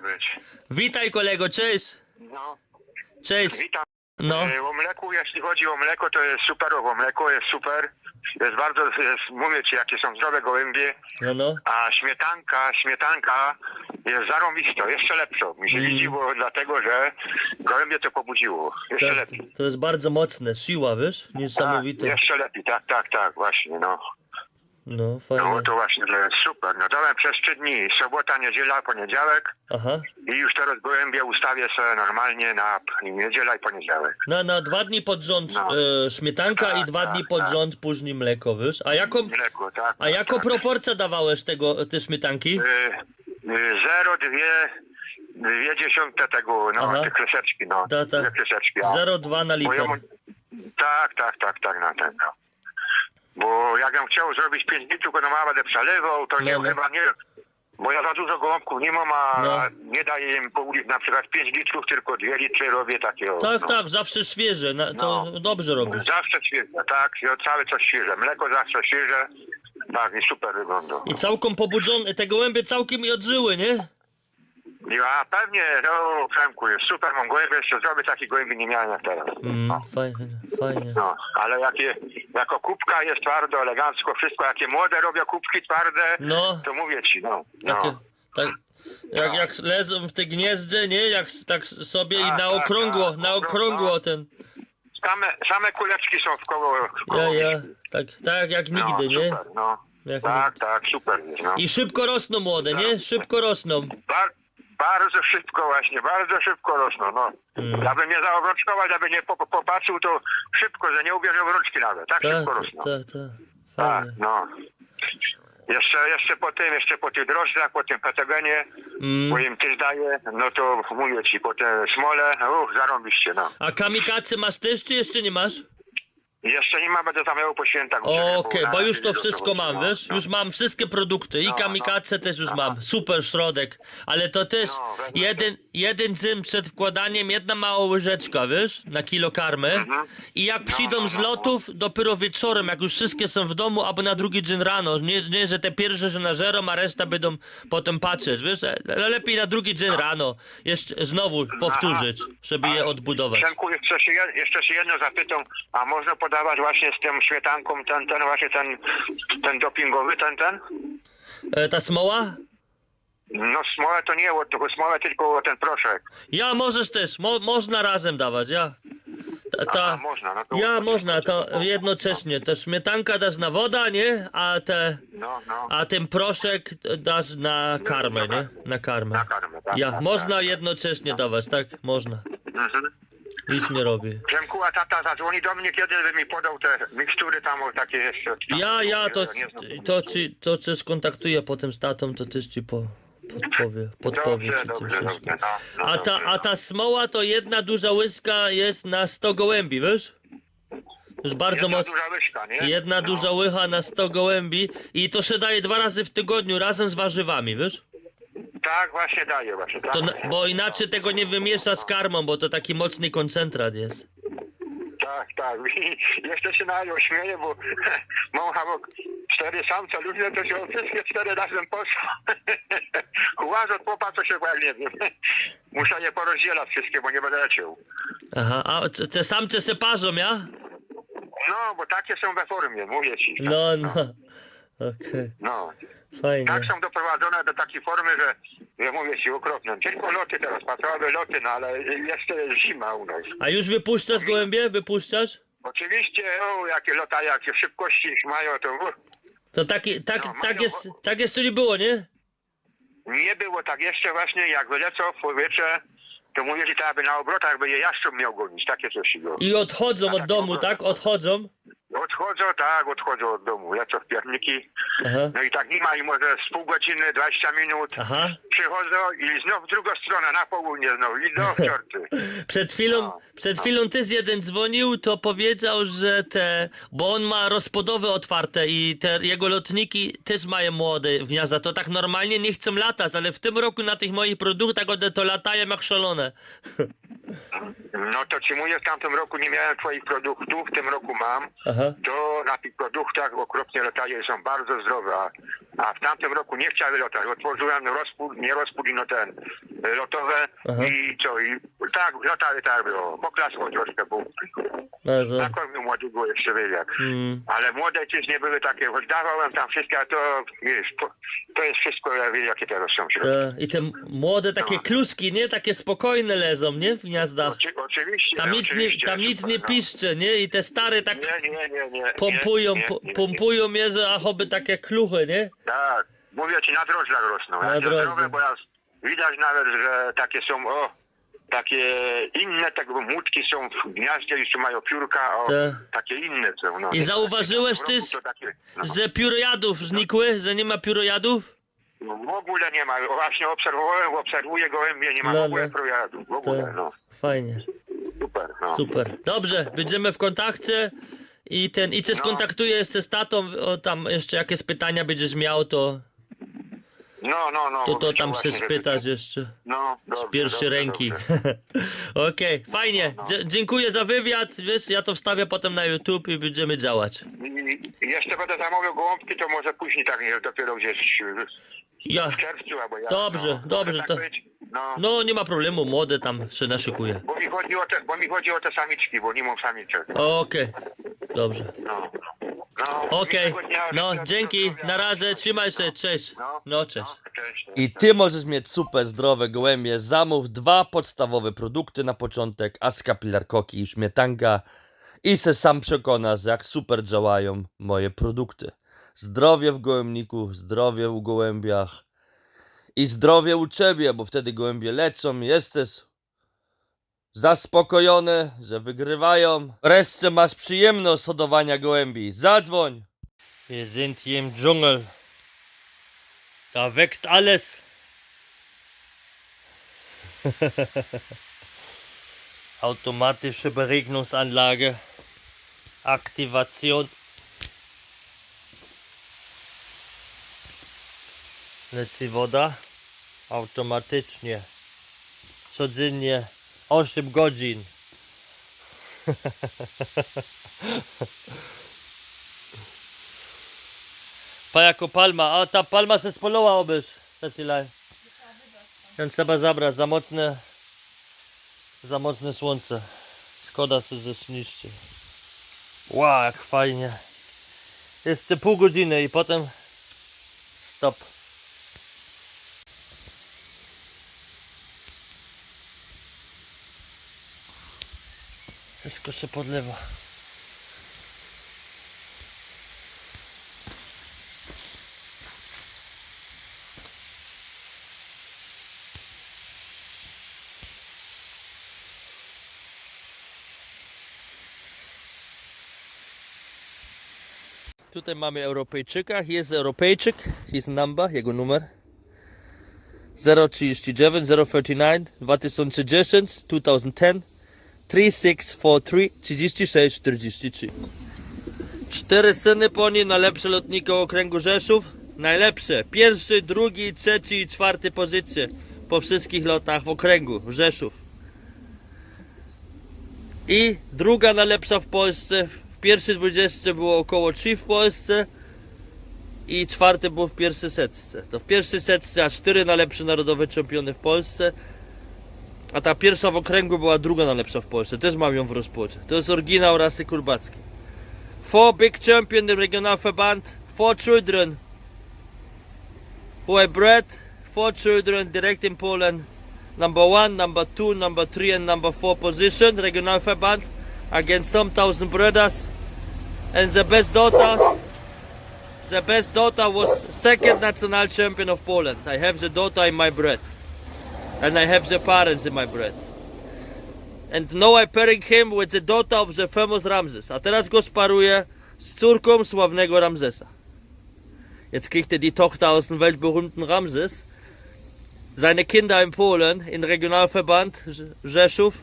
być. Witaj kolego, cześć. No, Cześć. witam. No, E, O mleku, jeśli chodzi o mleko, to jest superowo. Mleko jest super. Jest bardzo, jest, mówię ci, jakie są zdrowe gołębie. no, no. A śmietanka, śmietanka jest zarąbisto, jeszcze lepszą. Mi się Mm. dziwiło, dlatego że gołębie to pobudziło. Jeszcze To, lepiej. to jest bardzo mocne, siła, wiesz? Tak, Niesamowite. jeszcze lepiej, tak, tak, tak, właśnie, no. No, No fajnie. to właśnie, to jest super. No dałem przez trzy dni, sobota, niedziela, poniedziałek Aha. i już teraz gołębie ustawię sobie normalnie na niedziela i poniedziałek. No, na dwa dni pod rząd No. e, śmietanka Tak, i dwa tak, dni pod tak. rząd później mleko, wiesz? A jako, Mleko, tak. a jako tak. proporcja dawałeś tego, te śmietanki? Y, y, Zero, dwie, dwie dziesiąte tego, no, Aha. te kreseczki, no. Ta, ta. Dwie kreseczki, a 0,2 na liter. mojemu- Tak, tak, tak, tak, na ten, no. Bo jak bym chciał zrobić 5 litrów, to no ma będę przelewał, to nie, No, no. chyba nie, bo ja za dużo gołąbków nie mam, a No. nie daję im po ulicy na przykład 5 litrów, tylko 2 litry robię takie, o, Tak, no. tak, zawsze świeże, na, to No. dobrze robisz. Zawsze świeże, tak, no, całe coś świeże, mleko zawsze świeże, tak, i super wygląda. I całkiem pobudzone, te gołębie całkiem i odżyły, nie? Ja pewnie, no Przemku, jest super, mam gołębie, jeszcze zrobię taki gołębi nie miałem jak teraz. Mm, No, fajnie, fajnie. no, ale jakie, jako kubka jest twardo, elegancko, wszystko, jakie młode robią kubki twarde, No, to mówię ci, no. takie, no. tak, jak, jak lezą w te gnieździe, nie? Jak tak sobie i Tak, na tak, okrągło, tak, na okrągło ten. Same, same kuleczki są w koło. W koło Ja, ja, tak, tak jak no, nigdy, nie? Super, no. Jak Tak, tak, super no. I szybko rosną młode, nie? Szybko rosną. Bar- bardzo szybko właśnie, bardzo szybko rosną, no. Mm. Ja bym nie zaobrączkował, ja bym nie po- popatrzył, to szybko, że nie ubierze obrączki nawet, tak Tak, szybko rosną. tak, tak. Tak, no. Jeszcze, jeszcze po tym, jeszcze po tych drożdżach, po tym patogenie, Mm. bo im też daje, no to mówię ci, po tym smole, uch, zarąbiście, no. A kamikace masz też, czy jeszcze nie masz? Jeszcze nie ma, będę zamawiał po świętach. Okej, bo już to no, wszystko mam, no, wiesz? no. Już mam wszystkie produkty i No, kamikace też już mam. Super środek. Ale to też No, jeden, jeden dzym przed wkładaniem, jedna mała łyżeczka, wiesz? Na kilo karmy. I jak przyjdą Mhm. no, z no. lotów, dopiero wieczorem, jak już wszystkie są w domu, albo na drugi dzień rano. Nie, nie że te pierwsze, że nażerą, a reszta będą potem patrzeć, wiesz? Ale lepiej na drugi dzień rano. Jeszcze znowu powtórzyć, żeby je odbudować. Przemku, jeszcze się, jed- jeszcze się jedno zapytam, a można podawać właśnie z tym śmietanką ten, ten właśnie ten, ten dopingowy, ten, ten? E, ta smoła? No smołę to nie, o- tylko smołę, tylko o ten proszek. Ja możesz też, mo, można razem dawać, ja. Ta, ta, Aha, można, no to- ja można, to jednocześnie. To śmietanka dasz na woda, nie? A te, No, no. a ten proszek dasz na karmę, nie? Na karmę. Na karmę, tak, Ja, tak, można tak. jednocześnie dawać, tak? Można. Mhm. Nic nie robię. Przemku, a tata zadzwoni do mnie, kiedy by mi podał te mikstury tam o takie jeszcze. Ja, ja, to, Nie znam. to, ci, to cię skontaktuję potem z tatą, to też ci po, podpowie, podpowie Dobrze, ci dobrze, wszystko. dobrze. No, no, A ta, a ta smoła to jedna duża łyska jest na 100 gołębi, wiesz? Już bardzo Jedna mocno. duża łyżka, nie? Jedna no. duża łycha na 100 gołębi i to się daje dwa razy w tygodniu razem z warzywami, wiesz? Tak, właśnie daje, właśnie. Tak. To, na- bo inaczej tego nie wymiesza z karmą, bo to taki mocny koncentrat jest. Tak, tak. I jeszcze się na nią śmieję, bo mam chyba cztery samce luźne, to się wszystkie cztery razem poszło. Uważaj od popa, co się bo jak nie wiem. Muszę je porozdzielać wszystkie, bo nie będę leciał. Aha, a te- samce se parzą, ja? No, bo takie są we formie, mówię ci. No, no. Okej, No. fajnie. Tak są doprowadzone do takiej formy, że ja mówię ci okropne. Tylko loty teraz, patrowe loty, no ale jeszcze zima u nas. A już wypuszczasz gołębie? Wypuszczasz? Oczywiście, o, jakie lota, jakie szybkości mają, to To taki, tak, No, tak, mają- jest, tak jeszcze nie było, nie? Nie było tak jeszcze właśnie, jak wylecą w powietrze, to mówię ci tak, aby na obrotach by je jaszczur miał gonić, takie coś było. I odchodzą od domu, tak? Odchodzą. Odchodzą, tak, odchodzą od domu, lecą w pierniki. Aha, No i tak nie ma i może z pół godziny, 20 minut. aha. Przychodzą i znów w drugą stronę, na południe znowu i do czorty. Przed chwilą, No, przed no. chwilą też jeden dzwonił, to powiedział, że te, bo on ma rozpodowy otwarte i te jego lotniki też mają młode gniazda, to tak normalnie nie chcą latać, ale w tym roku na tych moich produktach one to latają jak szalone. No to ci mówię, w tamtym roku nie miałem twoich produktów, w tym roku mam. Aha. To na tych produktach okropnie latają są bardzo zdrowe. A a w tamtym roku nie chciały lotać. Otworzyłem rozpód, nie rozpód, no ten, lotowe Aha. i co, i tak, lotały tak było. Poklasło troszkę, bo Bardzo. nakormił młodego jeszcze wywiad. Mm. Ale młode też nie były takie, choć dawałem tam wszystkie, a to, wiesz, to, to jest wszystko, ja wiem, jakie teraz są środki. Te, I te młode takie kluski, nie? Takie spokojne leżą, nie? W gniazdach. Oczy, oczywiście. Tam nic nie, oczywiście, tam nic nie super, no. piszcze, nie? I te stare tak Nie, nie, nie, nie. pompują, nie, nie, nie, pompują mnie, że achoby takie kluchy, nie? Tak, mówię ci, na drożdżach rosną. Na Na drożdżach. Bo ja, widać nawet, że takie są, o, takie inne, tak młódki są w gniazdzie, jeszcze mają piórka, o, Te. takie inne są. No. I zauważyłeś W roku to takie, no. że piórojadów znikły, że nie ma piórojadów? No, W ogóle nie ma, o, właśnie obserwowałem, obserwuję gołębie, nie ma No, w ogóle no. projadu, w ogóle, To no. fajnie, Super, no. super. Dobrze, będziemy w kontakcie i ten, i cię No. skontaktuję jeszcze z tatą, o tam jeszcze jakieś pytania będziesz miał, to, No, no, no. to, to tam się właśnie, żeby- spytasz jeszcze. No, dobrze, Z pierwszej dobrze, ręki. dobrze. Okej, fajnie. Dzie- dziękuję za wywiad. Wiesz, ja to wstawię potem na YouTube i będziemy działać. I- i Jeszcze będę zamawiał gołąbki, to może później tak, nie, dopiero gdzieś Ja. w czerwcu albo. Dobrze, no, dobrze, to- Tak być? No, No, nie ma problemu, młode tam się naszykuję. bo mi chodzi o te, bo mi chodzi o te samiczki, bo nie mam samiczek. Okej, dobrze. No. No, Okej, miłego dnia, no dzięki, na razie, trzymaj się, cześć. No, cześć. No, cześć. I ty możesz mieć super zdrowe gołębie. Zamów dwa podstawowe produkty na początek: Askapilar Koki i śmietanka. I se sam przekonasz, jak super działają moje produkty. Zdrowie w gołębniku, zdrowie w gołębiach i zdrowie u ciebie, bo wtedy gołębie lecą, jesteś zaspokojony, że wygrywają. Wreszcie masz przyjemność hodowania gołębi. Zadzwoń! Wir sind hier im Dschungel. Da wächst alles. Automatische Beregnungsanlage. Aktivation. Leci woda. Automatycznie. Codziennie 8 godzin. Pa jako palma, a ta palma się spolała obysz. Zasilaj. Ten trzeba zabrać, za mocne, za mocne słońce. Szkoda się, że zniszczy. Wow, jak fajnie. Jeszcze pół godziny i potem stop. Wszystko się podlewa. Tutaj mamy Europejczyka. Jest Europejczyk. His number, jego numer. 039 039 2010 2010 3643 36 43 Cztery syny po nim, najlepsze lotniki okręgu Rzeszów. Najlepsze. Pierwszy, drugi, trzeci i czwarty pozycje po wszystkich lotach w okręgu Rzeszów. I druga najlepsza w Polsce. W pierwszej dwudziestce było około 3 w Polsce. I czwarty był w pierwszej setce. To w pierwszej setce aż cztery najlepsze narodowe czempiony w Polsce. A ta pierwsza w okręgu była druga najlepsza w Polsce. Też mam ją w rozpocie. To jest oryginał rasy kurbackiej. Four big champion in Regionalverband. Four children who I bred. Four children direct in Poland. Number one, number two, number three and number four position. Regionalverband. Against some thousand brothers. And the best daughters. The best daughter was second national champion of Poland. I have the daughter in my bread. And I have the parents in my bread. And now I pairing him with the daughter of the famous Ramses. A teraz go sparuję z córką sławnego Ramsesa. Jetzt kriegt er die Tochter aus dem weltberühmten Ramses. Seine Kinder in Polen, in Regionalverband Rzeszów,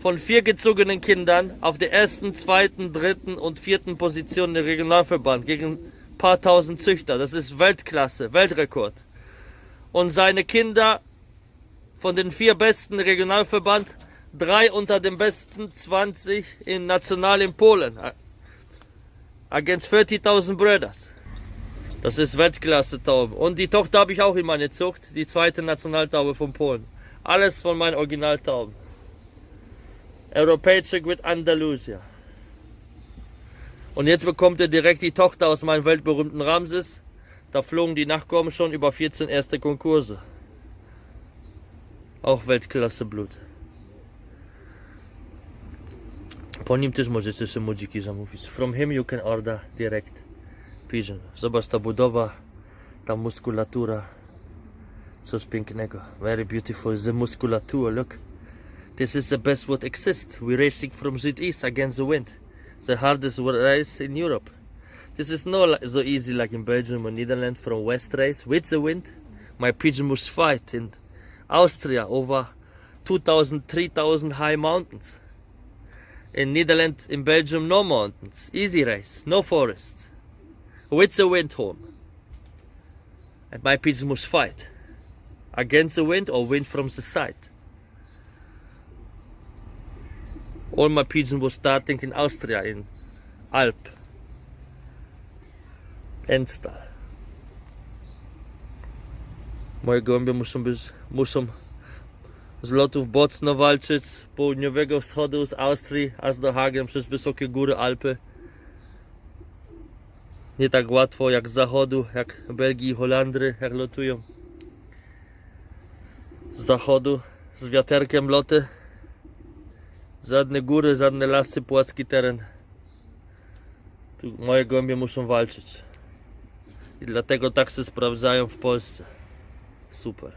von vier gezogenen Kindern auf der ersten, zweiten, dritten und vierten Position im Regionalverband gegen ein paar tausend Züchter. Das ist Weltklasse, Weltrekord. Und seine Kinder von den vier besten Regionalverband, drei unter den besten 20 in National in Polen. Against 30.000 brothers. Das ist Weltklasse Taube. Und die Tochter habe ich auch in meine Zucht, die zweite Nationaltaube von Polen. Alles von meinen Originaltauben. Europäische mit Andalusia. Und jetzt bekommt er direkt die Tochter aus meinem weltberühmten Ramses. Da flogen die Nachkommen schon über 14 erste Konkurse. Auch Weltklasse Blut. Po nim też możecie jeszcze modziki zamówić. From him you can order direct pigeon. Zobacz ta budowa, ta muskulatura. Coś pięknego. Very beautiful. The musculature, look. This is the best what exists. We're racing from southeast against the wind. The hardest race in Europe. This is not so easy like in Belgium or Netherlands from west race with the wind. My pigeon must fight in Austria over 2,000, 3,000 high mountains. In Netherlands, in Belgium, no mountains. Easy race, no forest. With the wind home. And my pigeon must fight. Against the wind or wind from the side. All my pigeons were starting in Austria, in Alp. Enstal. Moje gołębie muszą być, muszą z lotów Bocno walczyć z południowego wschodu, z Austrii aż do Hagen przez wysokie góry Alpy. Nie tak łatwo jak z zachodu, jak Belgii i Holandry, jak lotują. Z zachodu, z wiaterkiem loty. Żadne góry, żadne lasy, płaski teren. Tu moje gołębie muszą walczyć. I dlatego tak się sprawdzają w Polsce. Super.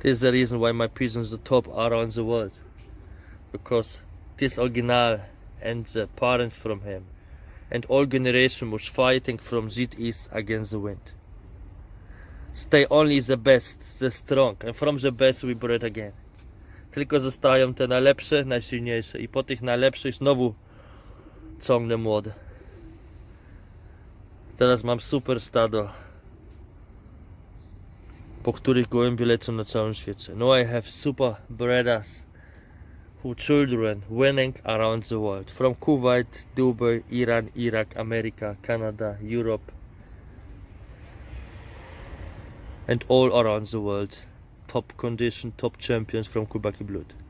This is the reason why my pigeons are top around the world. Because this original and the parents from him and all generation was fighting from east against the wind. Stay only the best, the strong, and from the best we bred again. Tylko zostają te najlepsze, najsilniejsze i po tych najlepszych znowu ciągnę młode. Teraz mam super stado, po których gołębie lecą na całym świecie. No I have super brothers who children winning around the world. From Kuwait, Dubai, Iran, Iraq, America, Canada, Europe and all around the world. Top condition, top champions from Kubaki Blood.